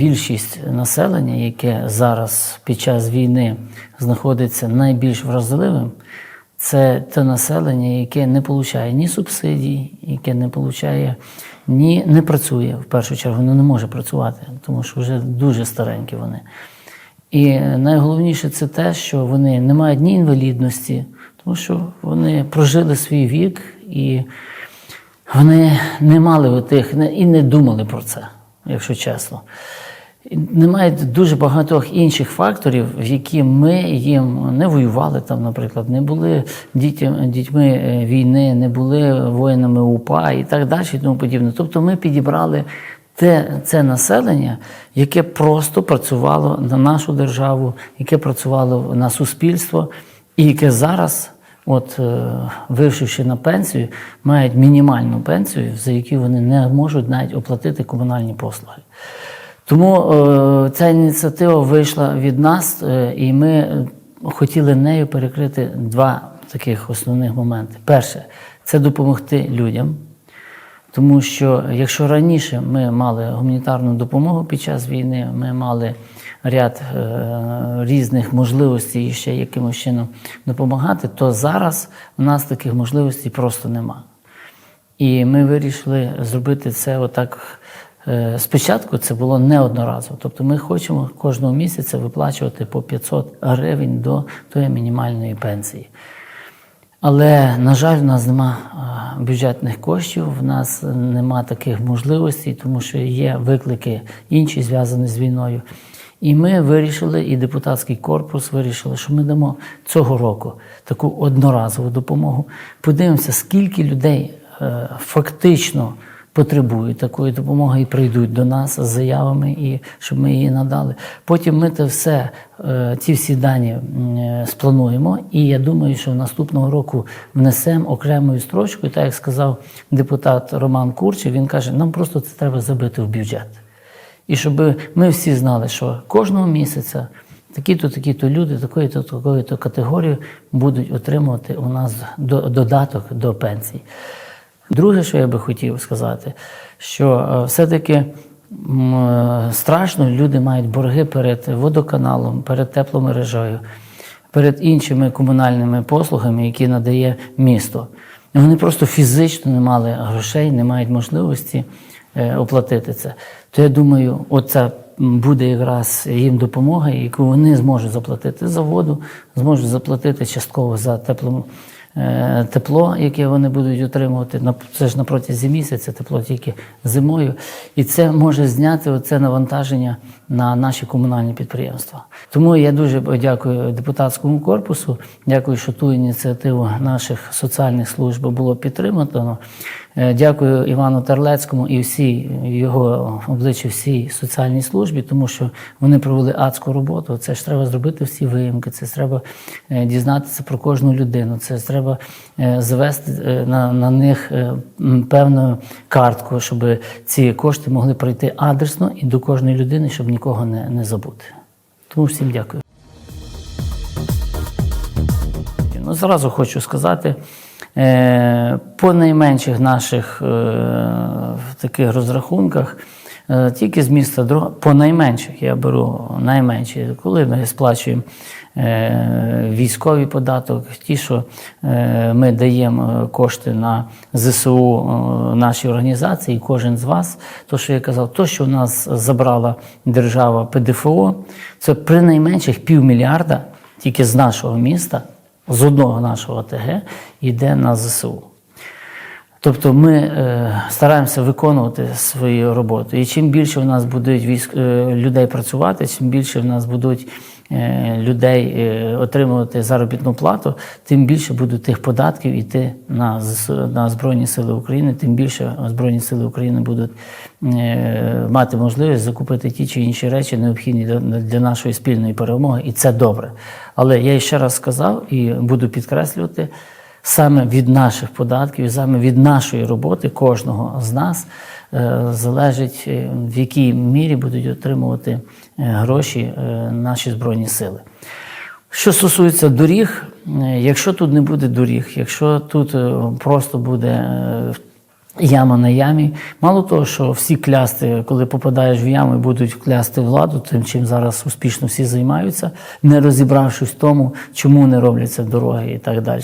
більшість населення, яке зараз під час війни знаходиться найбільш вразливим, це те населення, яке не отримує ні субсидій, яке не получає, ні не працює в першу чергу, воно не може працювати, тому що вже дуже старенькі вони. І найголовніше це те, що вони не мають ні інвалідності, тому що вони прожили свій вік і вони не мали тих і не думали про це, якщо чесно. Немає дуже багатьох інших факторів, в які ми їм не воювали там, наприклад, не були дітям, дітьми е, війни, не були воїнами УПА і так далі, і тому подібне. Тобто ми підібрали те, це населення, яке просто працювало на нашу державу, яке працювало на суспільство, і яке зараз, от е, на пенсію, мають мінімальну пенсію, за яку вони не можуть навіть оплатити комунальні послуги. Тому е, ця ініціатива вийшла від нас, е, і ми е, хотіли нею перекрити два таких основних моменти. Перше це допомогти людям. Тому що якщо раніше ми мали гуманітарну допомогу під час війни, ми мали ряд е, різних можливостей і ще якимось чином допомагати, то зараз у нас таких можливостей просто нема. І ми вирішили зробити це отак. Е, Спочатку це було неодноразово. Тобто ми хочемо кожного місяця виплачувати по 500 гривень до тої мінімальної пенсії. Але, на жаль, в нас нема бюджетних коштів, в нас нема таких можливостей, тому що є виклики інші, зв'язані з війною. І ми вирішили, і депутатський корпус вирішили, що ми дамо цього року таку одноразову допомогу. Подивимося, скільки людей е, фактично потребують такої допомоги і прийдуть до нас з заявами, і щоб ми її надали. Потім ми це все, е, ці всі дані е, сплануємо, і я думаю, що наступного року внесемо окремою строчкою, так як сказав депутат Роман Курчев, він каже, нам просто це треба забити в бюджет. І щоб ми всі знали, що кожного місяця такі-то, такі-то люди, такої-то, такої-то категорії будуть отримувати у нас до- додаток до пенсій. Друге, що я би хотів сказати, що е, все-таки е, страшно люди мають борги перед водоканалом, перед тепломережею, перед іншими комунальними послугами, які надає місто. Вони просто фізично не мали грошей, не мають можливості е, оплатити це. То я думаю, оце буде якраз їм допомога, яку вони зможуть заплатити за воду, зможуть заплатити частково за тепло, е, тепло, яке вони будуть отримувати. Це ж на протязі місяця, тепло тільки зимою. І це може зняти оце навантаження на наші комунальні підприємства. Тому я дуже дякую депутатському корпусу. Дякую, що ту ініціативу наших соціальних служб було підтримано. Е, Дякую Івану Терлецькому і всій його обличчю всій соціальній службі, тому що вони провели адську роботу. Це ж треба зробити всі виїмки, це ж треба е, дізнатися про кожну людину. Це ж треба е, завести е, на, на них певну картку, щоб ці кошти могли пройти адресно і до кожної людини, щоб нікого не, не забути. Тому всім дякую. Ну, зразу хочу сказати, по найменших наших е, таких розрахунках, е, тільки з міста Дрога, по найменших я беру найменші, коли ми сплачуємо е, військовий податок, ті, що е, ми даємо е, кошти на ЗСУ е, нашій організації, кожен з вас, то, що я казав, то, що в нас забрала держава ПДФО, це при найменших півмільярда тільки з нашого міста з одного нашого ТГ йде на ЗСУ. Тобто ми е, стараємося виконувати свою роботу. І чим більше в нас будуть військ, е, людей працювати, чим більше в нас будуть людей е, отримувати заробітну плату, тим більше буде тих податків йти на, на Збройні Сили України, тим більше Збройні Сили України будуть е, мати можливість закупити ті чи інші речі, необхідні для, нашої спільної перемоги, і це добре. Але я ще раз сказав і буду підкреслювати саме від наших податків, саме від нашої роботи кожного з нас е, залежить, е, в якій мірі будуть отримувати е, гроші е, наші збройні сили. Що стосується доріг, е, якщо тут не буде доріг, якщо тут е, просто буде е, Яма на ямі. Мало того, що всі клясти, коли попадаєш в яму, будуть клясти владу, тим, чим зараз успішно всі займаються, не розібравшись в тому, чому не робляться дороги і так далі.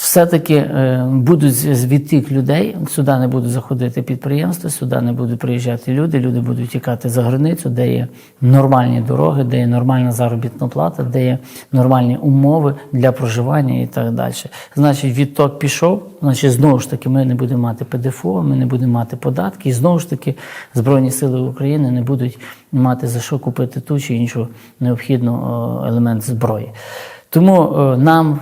Все-таки е, будуть з- відтік людей, сюди не будуть заходити підприємства, сюди не будуть приїжджати люди, люди будуть тікати за границю, де є нормальні дороги, де є нормальна заробітна плата, де є нормальні умови для проживання і так далі. Значить, відток пішов, значить, знову ж таки, ми не будемо мати ПДФО, ми не будемо мати податки, і знову ж таки Збройні Сили України не будуть мати за що купити ту чи іншу необхідну елемент зброї. Тому нам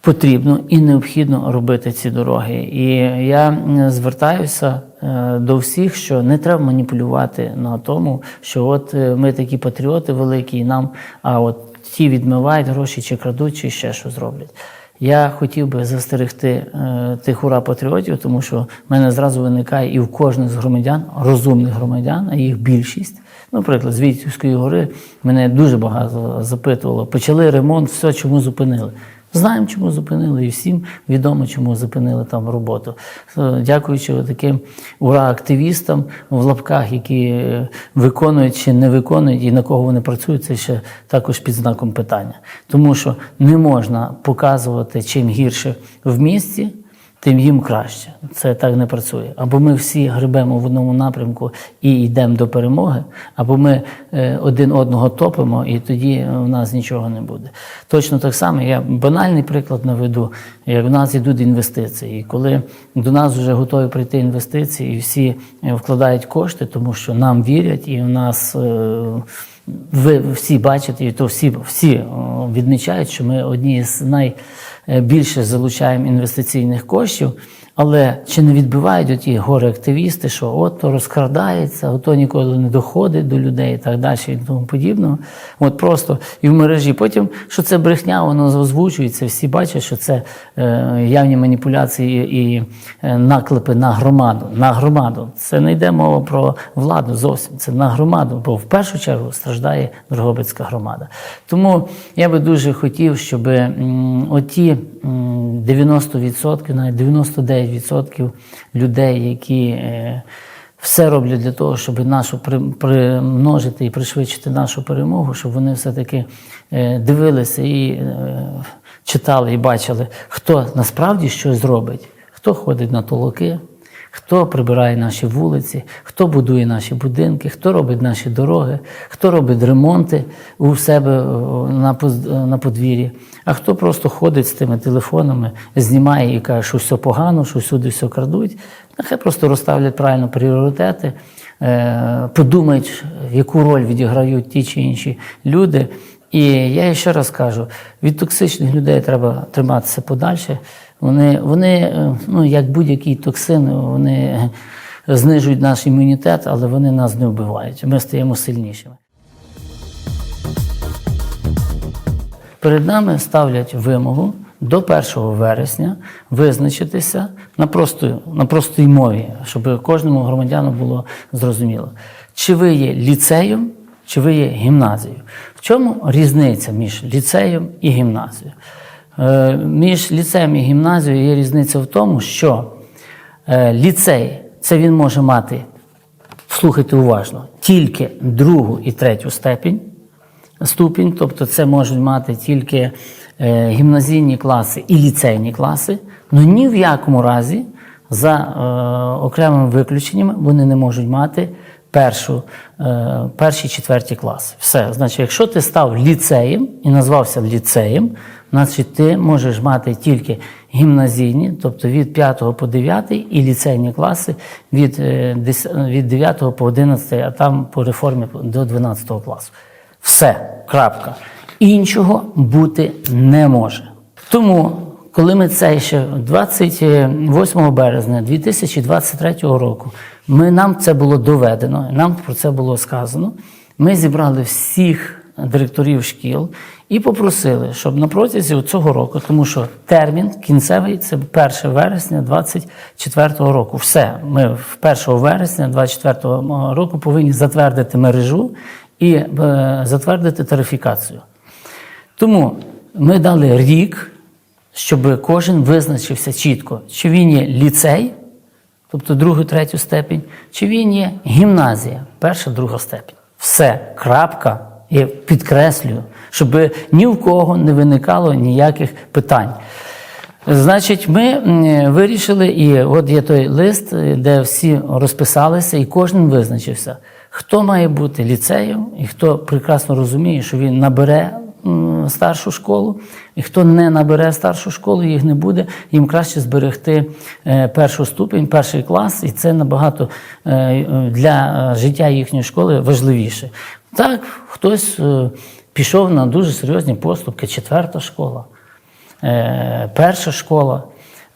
потрібно і необхідно робити ці дороги. І я звертаюся е, до всіх, що не треба маніпулювати на тому, що от е, ми такі патріоти великі, і нам, а от ті відмивають гроші, чи крадуть, чи ще що зроблять. Я хотів би застерегти е, тих ура патріотів, тому що в мене зразу виникає і в кожних з громадян, розумних громадян, а їх більшість. Наприклад, з Вітівської гори мене дуже багато запитувало. Почали ремонт, все, чому зупинили. Знаємо, чому зупинили, і всім відомо, чому зупинили там роботу. Е, Дякуючи таким ура-активістам в лапках, які е, виконують чи не виконують, і на кого вони працюють, це ще також під знаком питання. Тому що не можна показувати чим гірше в місті, тим їм краще. Це так не працює. Або ми всі гребемо в одному напрямку і йдемо до перемоги, або ми е, один одного топимо, і тоді в нас нічого не буде. Точно так само, я банальний приклад наведу, як в нас йдуть інвестиції. І коли до нас вже готові прийти інвестиції, і всі е, вкладають кошти, тому що нам вірять, і в нас. Е, ви всі бачите, і то всі, всі відмічають, що ми одні з найбільше залучаємо інвестиційних коштів. Але чи не відбивають оті горе-активісти, що от то розкрадається, ото ніколи не доходить до людей і так далі і тому подібного. От просто і в мережі. Потім, що це брехня, воно озвучується, всі бачать, що це е, явні маніпуляції і е, наклепи на громаду. На громаду. Це не йде мова про владу зовсім, це на громаду, бо в першу чергу страждає Дрогобицька громада. Тому я би дуже хотів, щоб м, оті м, 90%, навіть 99% людей, які е, все роблять для того, щоб нашу при- примножити і пришвидшити нашу перемогу, щоб вони все-таки е, дивилися і е, читали і бачили, хто насправді щось зробить, хто ходить на толоки. Хто прибирає наші вулиці, хто будує наші будинки, хто робить наші дороги, хто робить ремонти у себе на подвір'ї, а хто просто ходить з тими телефонами, знімає і каже, що все погано, що всюди все крадуть. Нехай просто розставлять правильно пріоритети, е, подумають, яку роль відіграють ті чи інші люди. І я ще раз кажу: від токсичних людей треба триматися подальше. Вони, вони е, ну, як будь-який токсин, вони знижують наш імунітет, але вони нас не вбивають. Ми стаємо сильнішими. Перед нами ставлять вимогу до 1 вересня визначитися на простій, на простій мові, щоб кожному громадяну було зрозуміло, чи ви є ліцеєм, чи ви є гімназією. В чому різниця між ліцеєм і гімназією? Е, Між ліцеєм і гімназією є різниця в тому, що е, ліцей це він може мати, слухайте уважно, тільки другу і третю степінь ступінь, тобто це можуть мати тільки е, гімназійні класи і ліцейні класи, але ні в якому разі, за окремими виключеннями, вони не можуть мати першу, е, перші четверті класи. Все. Значить, якщо ти став ліцеєм і назвався ліцеєм, значить ти можеш мати тільки гімназійні, тобто від 5 по 9 і ліцейні класи від, е, від 9 по 11, а там по реформі до 12 класу. Все, крапка. Іншого бути не може. Тому, коли ми це ще 28 березня 2023 року, ми, нам це було доведено, нам про це було сказано. Ми зібрали всіх директорів шкіл і попросили, щоб на протязі цього року, тому що термін кінцевий це 1 вересня 2024 року. Все, ми в 1 вересня 2024 року повинні затвердити мережу і е, затвердити тарифікацію. Тому ми дали рік, щоб кожен визначився чітко, чи він є ліцей, тобто другу, третю степінь, чи він є гімназія, перша, друга степінь. Все, крапка. І підкреслюю, щоб ні в кого не виникало ніяких питань. Значить, ми вирішили, і от є той лист, де всі розписалися, і кожен визначився, хто має бути ліцеєм, і хто прекрасно розуміє, що він набере старшу школу, і хто не набере старшу школу, їх не буде, їм краще зберегти е, першу ступень, перший клас, і це набагато е, для е, життя їхньої школи важливіше. Так, хтось пішов на дуже серйозні поступки, четверта школа. Перша школа,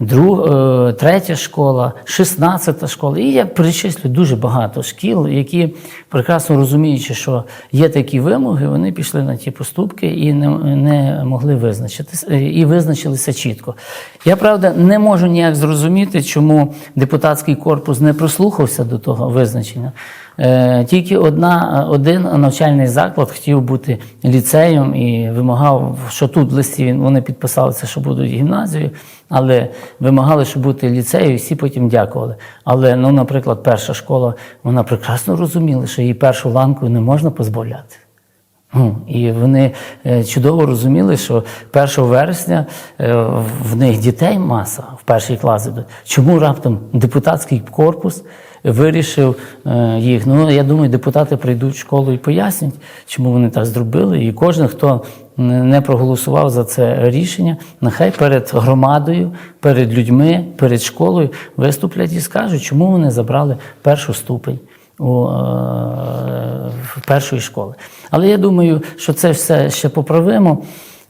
друг, е, третя школа, шістнадцята школа. І я перечислю дуже багато шкіл, які прекрасно розуміючи, що є такі вимоги, вони пішли на ті поступки і не, не могли визначитися е, і визначилися чітко. Я правда не можу ніяк зрозуміти, чому депутатський корпус не прислухався до того визначення. Е, Тільки одна, один навчальний заклад хотів бути ліцеєм і вимагав, що тут в листі він- вони підписалися, що будуть гімназією, але вимагали, щоб бути ліцеєю, і всі потім дякували. Але, ну, наприклад, перша школа, вона прекрасно розуміла, що її першу ланку не можна позбавляти. Ну, І вони е, чудово розуміли, що 1 вересня е, в них дітей маса в перший клас. Чому раптом депутатський корпус вирішив е, їх? Ну, я думаю, депутати прийдуть в школу і пояснять, чому вони так зробили. І кожен, хто не проголосував за це рішення, нехай перед громадою, перед людьми, перед школою виступлять і скажуть, чому вони забрали першу ступень у е, першої школи. Але я думаю, що це все ще поправимо.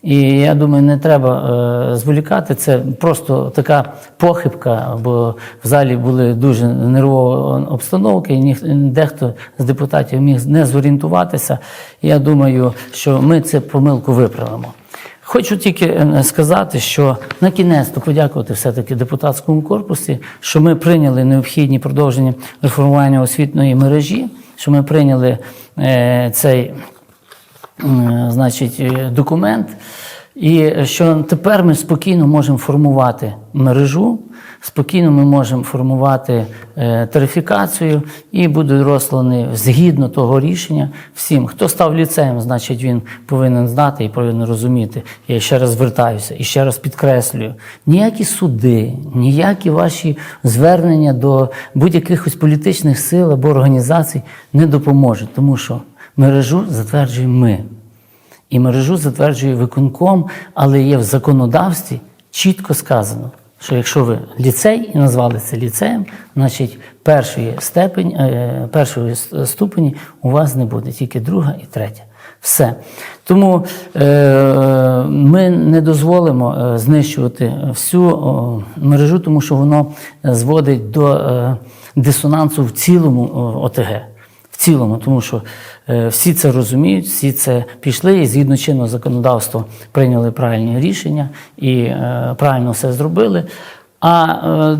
І я думаю, не треба е, зволікати. Це просто така похибка, бо в залі були дуже нервові обстановки, і дехто з депутатів міг не зорієнтуватися. Я думаю, що ми цю помилку виправимо. Хочу тільки е, сказати, що на кінець то подякувати все-таки депутатському корпусі, що ми прийняли необхідні продовження реформування освітньої мережі, що ми прийняли е, цей значить, е, документ, і що тепер ми спокійно можемо формувати мережу, спокійно ми можемо формувати е, тарифікацію і будуть розслані згідно того рішення всім. Хто став ліцеєм, значить він повинен знати і повинен розуміти. Я ще раз звертаюся і ще раз підкреслюю: ніякі суди, ніякі ваші звернення до будь-якихось політичних сил або організацій не допоможуть, тому що мережу затверджуємо ми. І мережу затверджує виконком, але є в законодавстві чітко сказано, що якщо ви ліцей і назвали це ліцеєм, значить першої степень, е, першої ступені у вас не буде, тільки друга і третя. Все. Тому е, ми не дозволимо е, знищувати всю мережу, тому що воно е, зводить до дисонансу в цілому ОТГ цілому, тому що е, всі це розуміють, всі це пішли і згідно чинного законодавства прийняли правильні рішення і е, правильно все зробили. А е,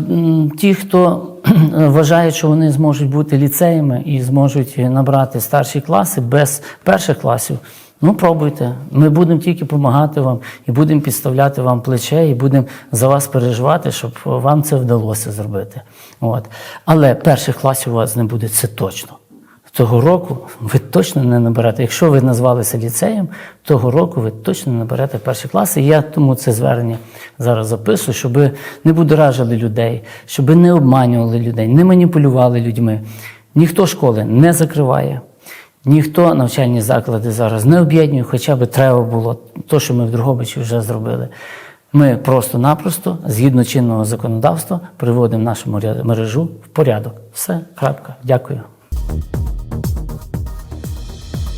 ті, хто вважає, що вони зможуть бути ліцеями і зможуть набрати старші класи без перших класів. Ну, пробуйте. Ми будемо тільки допомагати вам і будемо підставляти вам плече, і будемо за вас переживати, щоб вам це вдалося зробити. От. Але перших класів у вас не буде, це точно. Того року ви точно не наберете. Якщо ви назвалися ліцеєм, того року ви точно не наберете перші класи. І я тому це звернення зараз записую, щоб не будоражили людей, щоб не обманювали людей, не маніпулювали людьми. Ніхто школи не закриває, ніхто навчальні заклади зараз не об'єднує, хоча б треба було то, що ми в Другобичі вже зробили. Ми просто-напросто, згідно чинного законодавства, приводимо нашу мережу в порядок. Все, крапка. Дякую.